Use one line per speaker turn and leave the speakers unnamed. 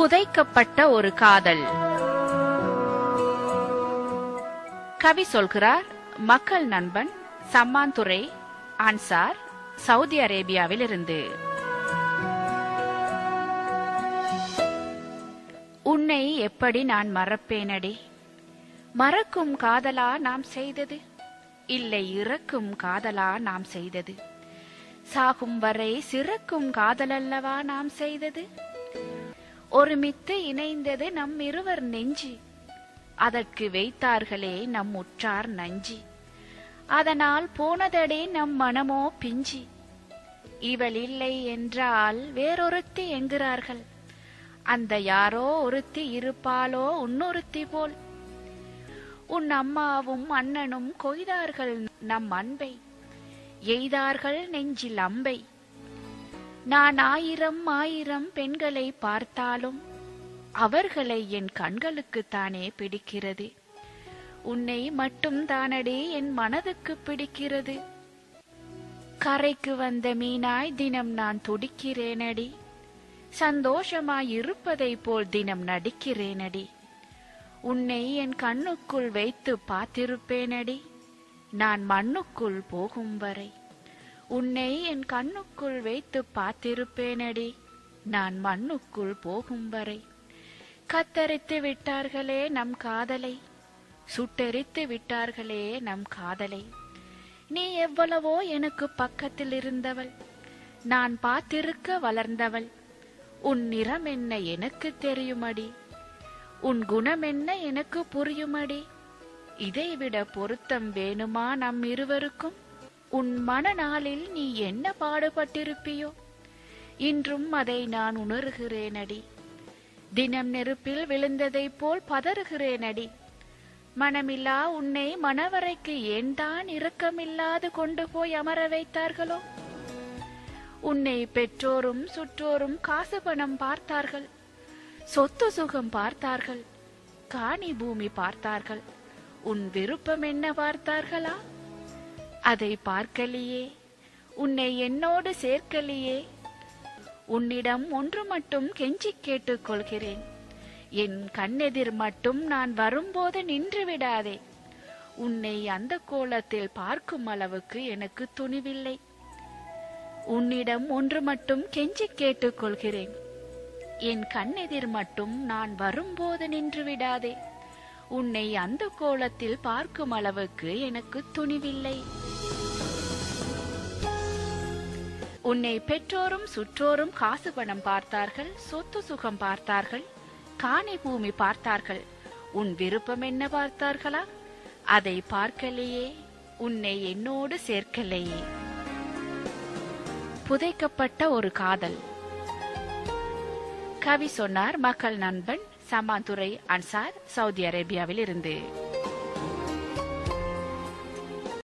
புதைக்கப்பட்ட ஒரு காதல். கவி சொல்கிறார் மக்கள் நண்பன் சம்மாந்துரை அன்சார் சவுதி அரேபியாவிலிருந்து. உன்னை எப்படி நான் மறப்பேனடி? மறக்கும் காதலா நாம் செய்தது? இல்லை இறக்கும் காதலா நாம் செய்தது? சாகும் வரை சிறக்கும் காதலல்லவா நாம் செய்தது? ஒருமித்து இணைந்தது நம் இருவர் நெஞ்சு. அதற்கு வைத்தார்களே நம் உற்றார் நஞ்சி. அதனால் போனதடே நம் மனமோ பிஞ்சி. இவள் இல்லை என்றால் வேறொருத்தி என்கிறார்கள். அந்த யாரோ ஒருத்தி இருப்பாளோ உன்னொருத்தி போல். உன் அம்மாவும் அண்ணனும் கொய்தார்கள் நம் அன்பை. எய்தார்கள் நெஞ்சில் அம்பை. நான் ஆயிரம் ஆயிரம் பெண்களை பார்த்தாலும் அவர்களை என் கண்களுக்குத்தானே பிடிக்கிறது. உன்னை மட்டும் தானடே என் மனதுக்கு பிடிக்கிறது. கரைக்கு வந்த மீனாய் தினம் நான் துடிக்கிறேனடி. சந்தோஷமாய் இருப்பதைப் போல் தினம் நடிக்கிறேனடி. உன்னை என் கண்ணுக்குள் வைத்து பார்த்திருப்பேனடி. நான் மண்ணுக்குள் போகும் வரை. உன்னை என் கண்ணுக்குள் வைத்து பார்த்திருப்பேனடி. நான் மண்ணுக்குள் போகும் வரை. கத்தரித்து விட்டார்களே நம் காதலை. சுட்டெரித்து விட்டார்களே நம் காதலை. நீ எவ்வளவோ எனக்கு பக்கத்தில் இருந்தவள். நான் பார்த்திருக்க வளர்ந்தவள். உன் நிறம் என்ன எனக்கு தெரியுமடி. உன் குணம் என்ன எனக்கு புரியுமடி. இதைவிட பொருத்தம் வேணுமா நம் இருவருக்கும்? உன் மனநாளில் நீ என்ன பாடுபட்டிருப்பியோ? இன்றும் அதை நான் உணர்கிறேனடி. தினம் நெருப்பில் விழுந்ததைப் போல் பதறுகிறேனடி. மனமில்லா உன்னை மணவரைக்கு ஏன் தான் இரக்கமில்லாது கொண்டு போய் அமர வைத்தார்களோ? உன்னை பெற்றோரும் சுற்றோரும் காசு பணம் பார்த்தார்கள். சொத்து சுகம் பார்த்தார்கள். காணி பூமி பார்த்தார்கள். உன் விருப்பம் என்ன பார்த்தார்களா? அதை பார்க்கலையே. உன்னை என்னோடு சேர்க்கலையே. உன்னிடம் ஒன்று மட்டும் கெஞ்சிக் கேட்டுக் கொள்கிறேன். என் கண்ணெதிர் மட்டும் நான் வரும்போது நின்று விடாதே. உன்னை அந்த கோலத்தில் பார்க்கும் அளவுக்கு எனக்கு துணிவில்லை. உன்னிடம் ஒன்று மட்டும் கெஞ்சிக் கேட்டுக் கொள்கிறேன். என் கண்ணெதிர் மட்டும் நான் வரும்போது நின்று விடாதே. உன்னை அந்த கோலத்தில் பார்க்கும் அளவுக்கு எனக்கு துணிவில்லை. உன்னை பெற்றோரும் சுற்றோரும் காசு பணம் பார்த்தார்கள் சொத்து சுகம் பார்த்தார்கள் காணி பூமி பார்த்தார்கள். உன் விருப்பம் என்ன பார்த்தார்களா? அதை பார்க்கலையே உன்னை என்னோடு சேர்க்கலையே. புதைக்கப்பட்ட ஒரு காதல். கவி சொன்னார் மக்கள் நண்பன் சமாந்துரை அன்சார் சவுதி அரேபியாவில் இருந்து